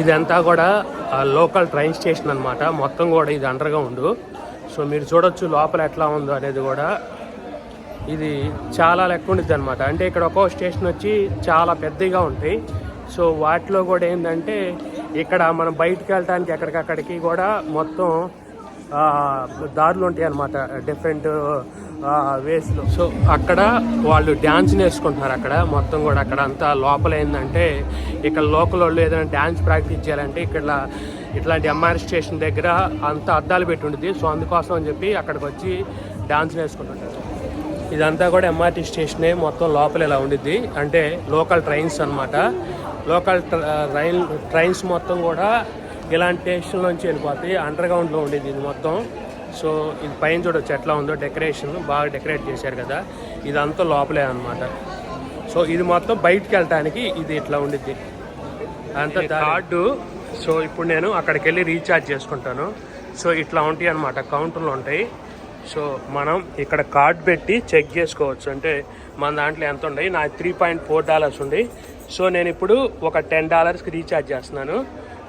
ఇదంతా కూడా local train station అన్నమాట. మొత్తం కూడా ఇది అండర్గా ఉండు. సో మీరు చూడొచ్చు లోపల ఎట్లా ఉందో అనేది కూడా. ఇది చాలా లెక్క ఉండిద్ది అనమాట అంటే ఇక్కడ ఒక్కో స్టేషన్ వచ్చి చాలా పెద్దగా ఉంటాయి. సో వాటిలో కూడా ఏంటంటే ఇక్కడ మనం బయటికి వెళ్ళటానికి ఎక్కడికక్కడికి కూడా మొత్తం దారులు ఉంటాయి అనమాట డిఫరెంట్ వేస్లో సో అక్కడ వాళ్ళు డ్యాన్స్ నేర్చుకుంటున్నారు అక్కడ. మొత్తం కూడా అక్కడ అంతా లోపల ఏంటంటే ఇక్కడ లోకల్ వాళ్ళు ఏదైనా డ్యాన్స్ ప్రాక్టీస్ చేయాలంటే ఇక్కడ ఇట్లాంటి ఎంఆర్ స్టేషన్ దగ్గర అంత అద్దాలు పెట్టి ఉంటుంది సో అందుకోసం అని చెప్పి అక్కడికి వచ్చి డ్యాన్స్ నేర్చుకుంటుంటారు. ఇదంతా కూడా ఎంఆర్టీ స్టేషనే మొత్తం లోపల ఇలా ఉండిద్ది. అంటే లోకల్ ట్రైన్స్ అనమాట లోకల్ ట్రైన్ ట్రైన్స్ మొత్తం కూడా ఇలాంటి స్టేషన్ నుంచి వెళ్ళిపోతాయి అండర్ గ్రౌండ్లో ఉండేది ఇది మొత్తం. సో ఇది పైన చూడొచ్చు ఎట్లా ఉందో డెకరేషన్ బాగా డెకరేట్ చేశారు కదా. ఇదంతా లోపలే అన్నమాట. సో ఇది మొత్తం బయటికి వెళ్ళటానికి ఇది ఇట్లా ఉండిద్ది. అంత కార్డు. సో ఇప్పుడు నేను అక్కడికి వెళ్ళి రీఛార్జ్ చేసుకుంటాను. సో ఇట్లా ఉంటాయి అనమాట కౌంటర్లు ఉంటాయి. సో మనం ఇక్కడ కార్డ్ పెట్టి చెక్ చేసుకోవచ్చు. అంటే మన దాంట్లో ఎంత ఉన్నాయి? నా త్రీ పాయింట్ ఫోర్ డాలర్స్ ఉంది. సో నేను ఇప్పుడు ఒక టెన్ డాలర్స్కి రీఛార్జ్ చేస్తున్నాను.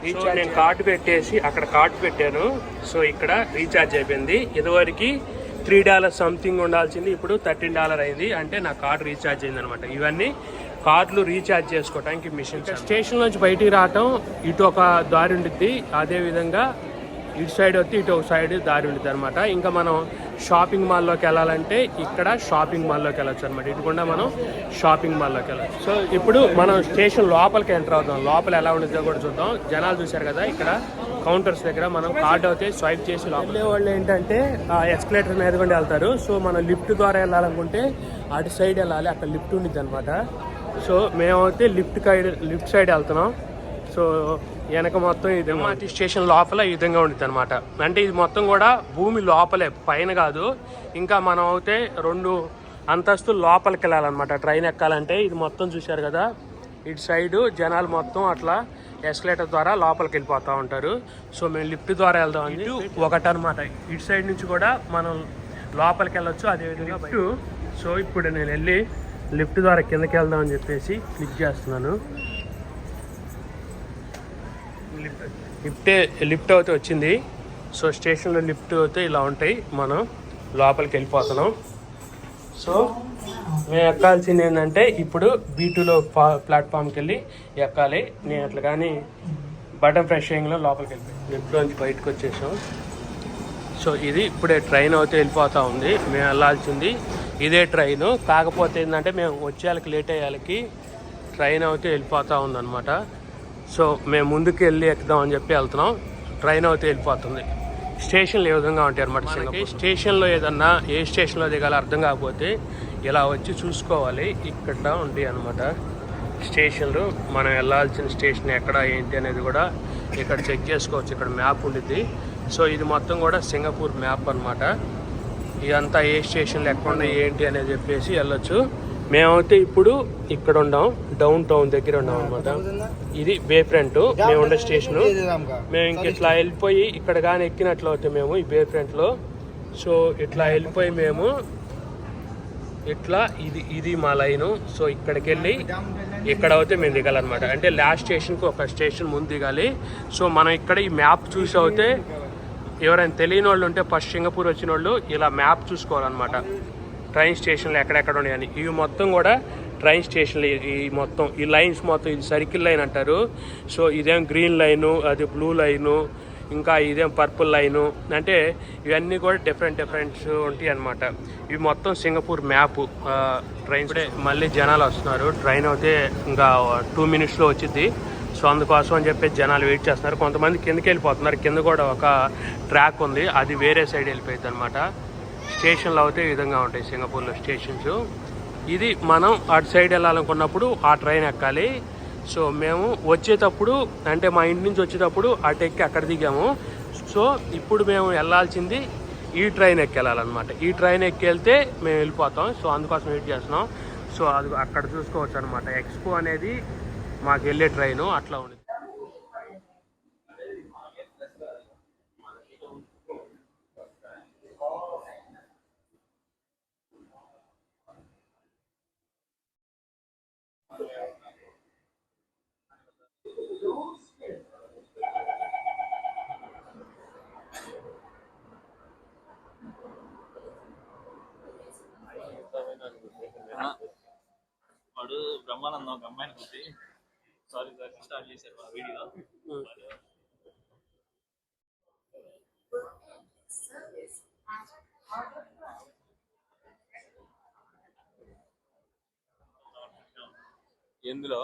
రీఛార్జ్ నేను కార్డు పెట్టేసి అక్కడ కార్డు పెట్టాను. సో ఇక్కడ రీఛార్జ్ అయిపోయింది. ఇదివరకు త్రీ డాలర్ సంథింగ్ ఉండాల్సింది. ఇప్పుడు థర్టీన్ డాలర్ అయింది. అంటే నా కార్డు రీఛార్జ్ అయింది అనమాట ఇవన్నీ కార్డులు రీఛార్జ్ చేసుకోవడానికి మిషన్ స్టేషన్ నుంచి బయటికి రావటం ఇటు ఒక దారి ఉండిద్ది. అదే విధంగా ఇటు సైడ్ వస్తే ఇటు ఒక సైడ్ దారి ఉంటుంది అనమాట ఇంకా మనం షాపింగ్ మాల్లోకి వెళ్ళాలంటే ఇక్కడ షాపింగ్ మాల్లోకి వెళ్ళొచ్చు అనమాట ఇటు కూడా మనం షాపింగ్ మాల్లోకి వెళ్ళొచ్చు. సో ఇప్పుడు మనం స్టేషన్ లోపలికి ఎంటర్ అవుతాం లోపల ఎలా ఉంటుందో కూడా చూద్దాం. జనాలు చూశారు కదా ఇక్కడ కౌంటర్స్ దగ్గర మనం కార్డ్ అయితే స్వైప్ చేసి లోపల వాళ్ళు ఏంటంటే ఎస్కలేటర్ మీద కూడా వెళ్తారు. సో మనం లిఫ్ట్ ద్వారా వెళ్ళాలనుకుంటే అటు సైడ్ వెళ్ళాలి. అక్కడ లిఫ్ట్ ఉండిద్ది అనమాట సో మేమైతే లిఫ్ట్ సైడ్ లిఫ్ట్ సైడ్ వెళ్తున్నాం. సో వెనక మొత్తం ఇది ఎంఆర్టీ స్టేషన్ లోపల ఈ విధంగా ఉంటుంది అనమాట అంటే ఇది మొత్తం కూడా భూమి లోపలే పైన కాదు. ఇంకా మనం అయితే రెండు అంతస్తులు లోపలికి వెళ్ళాలన్నమాట. ట్రైన్ ఎక్కాలంటే ఇది మొత్తం చూశారు కదా ఇటు సైడు జనాలు మొత్తం అట్లా ఎస్కలేటర్ ద్వారా లోపలికి వెళ్ళిపోతూ ఉంటారు. సో మేము లిఫ్ట్ ద్వారా వెళ్దాం అని ఒకటి అనమాట ఇటు సైడ్ నుంచి కూడా మనం లోపలికి వెళ్ళొచ్చు అదేవిధంగా లిఫ్ట్ సో ఇప్పుడు నేను వెళ్ళి లిఫ్ట్ ద్వారా కిందకి వెళ్దాం అని చెప్పేసి క్లిక్ చేస్తున్నాను. లిఫ్టే లిఫ్ట్ అయితే వచ్చింది. సో స్టేషన్లో లిఫ్ట్ అయితే ఇలా ఉంటాయి. మనం లోపలికి వెళ్ళిపోతున్నాం. సో మేము ఎక్కాల్సింది ఏంటంటే ఇప్పుడు బీటూలో ప్లాట్ఫామ్కి వెళ్ళి ఎక్కాలి. నేను అట్లా కానీ బటన్ ఫ్రెష్ అయ్యంలో లోపలికి వెళ్ళిపోయి లిఫ్ట్లోంచి బయటకు వచ్చేసాం. సో ఇది ఇప్పుడే ట్రైన్ అయితే వెళ్ళిపోతూ ఉంది. మేము వెళ్ళాల్సింది ఇదే ట్రైన్. కాకపోతే ఏంటంటే మేము వచ్చేయాలకి లేట్ అయ్యాలకి ట్రైన్ అయితే వెళ్ళిపోతూ ఉందన్నమాట. సో మేము ముందుకు వెళ్ళి ఎక్కుదామని చెప్పి వెళ్తున్నాం. ట్రైన్ అయితే వెళ్ళిపోతుంది. స్టేషన్లు ఏ విధంగా ఉంటాయి అనమాట మనకి స్టేషన్లో ఏదన్నా ఏ స్టేషన్లో దిగాలో అర్థం కాకపోతే ఇలా వచ్చి చూసుకోవాలి. ఇక్కడ ఉంటాయి అనమాట స్టేషన్లు. మనం వెళ్ళాల్సిన స్టేషన్ ఎక్కడ ఏంటి అనేది కూడా ఇక్కడ చెక్ చేసుకోవచ్చు. ఇక్కడ మ్యాప్ ఉండిద్ది. సో ఇది మొత్తం కూడా సింగపూర్ మ్యాప్ అన్నమాట. ఇదంతా ఏ స్టేషన్లు ఎక్కడ ఉన్నాయి ఏంటి అనేది చెప్పేసి వెళ్ళొచ్చు. మేమైతే ఇప్పుడు ఇక్కడ ఉన్నాం డౌన్ టౌన్ దగ్గర ఉన్నాం అనమాట ఇది బే ఫ్రంట్ మేము ఉండే స్టేషన్. మేము ఇంక ఇట్లా వెళ్ళిపోయి ఇక్కడ కానీ ఎక్కినట్లు అవుతాయి మేము ఈ బే ఫ్రంట్లో సో ఇట్లా వెళ్ళిపోయి మేము ఇట్లా ఇది ఇది మా లైను. సో ఇక్కడికి వెళ్ళి ఇక్కడ అయితే మేము దిగాలన్నమాట. అంటే లాస్ట్ స్టేషన్కి ఒక స్టేషన్ ముందు దిగాలి. సో మనం ఇక్కడ ఈ మ్యాప్ చూసి అయితే ఎవరైనా తెలియని వాళ్ళు ఉంటే ఫస్ట్ సింగపూర్ వచ్చిన వాళ్ళు ఇలా మ్యాప్ చూసుకోవాలన్నమాట. ట్రైన్ స్టేషన్లు ఎక్కడెక్కడ ఉన్నాయని. ఇవి మొత్తం కూడా ట్రైన్ స్టేషన్లు ఈ- మొత్తం ఈ లైన్స్ మొత్తం ఇది సర్కిల్ లైన్ అంటారు. సో ఇదేం గ్రీన్ లైను అది బ్లూ లైను ఇంకా ఇదేం పర్పుల్ లైను అంటే ఇవన్నీ కూడా డిఫరెంట్ డిఫరెంట్స్ ఉంటాయి అనమాట ఇవి మొత్తం సింగపూర్ మ్యాప్ ట్రైన్ మళ్ళీ జనాలు వస్తున్నారు. ట్రైన్ అయితే ఇంకా టూ మినిట్స్లో వచ్చింది సో అందుకోసం అని చెప్పి జనాలు వెయిట్ చేస్తున్నారు. కొంతమంది కిందకి వెళ్ళిపోతున్నారు. కింద కూడా ఒక ట్రాక్ ఉంది. అది వేరే సైడ్ వెళ్ళిపోయింది అనమాట స్టేషన్లు అయితే ఈ విధంగా ఉంటాయి సింగపూర్లో స్టేషన్స్. ఇది మనం అటు సైడ్ వెళ్ళాలనుకున్నప్పుడు ఆ ట్రైన్ ఎక్కాలి. సో మేము వచ్చేటప్పుడు అంటే మా ఇంటి నుంచి వచ్చేటప్పుడు అటు ఎక్కి అక్కడ దిగాము. సో ఇప్పుడు మేము వెళ్ళాల్సింది ఈ ట్రైన్ ఎక్కి వెళ్ళాలన్నమాట ఈ ట్రైన్ ఎక్కి వెళ్తే మేము వెళ్ళిపోతాం. సో అందుకోసం వెయిట్ చేస్తున్నాం. సో అది అక్కడ చూసుకోవచ్చు అనమాట ఎక్స్పో అనేది మాకు వెళ్ళే ట్రైను. అట్లా ఉంది. వాడు బ్రహ్మానందం ఒక అమ్మాయిని కొట్టి సారీ సార్ స్టార్ట్ చేశారు మా వీడియో. ఎందులో?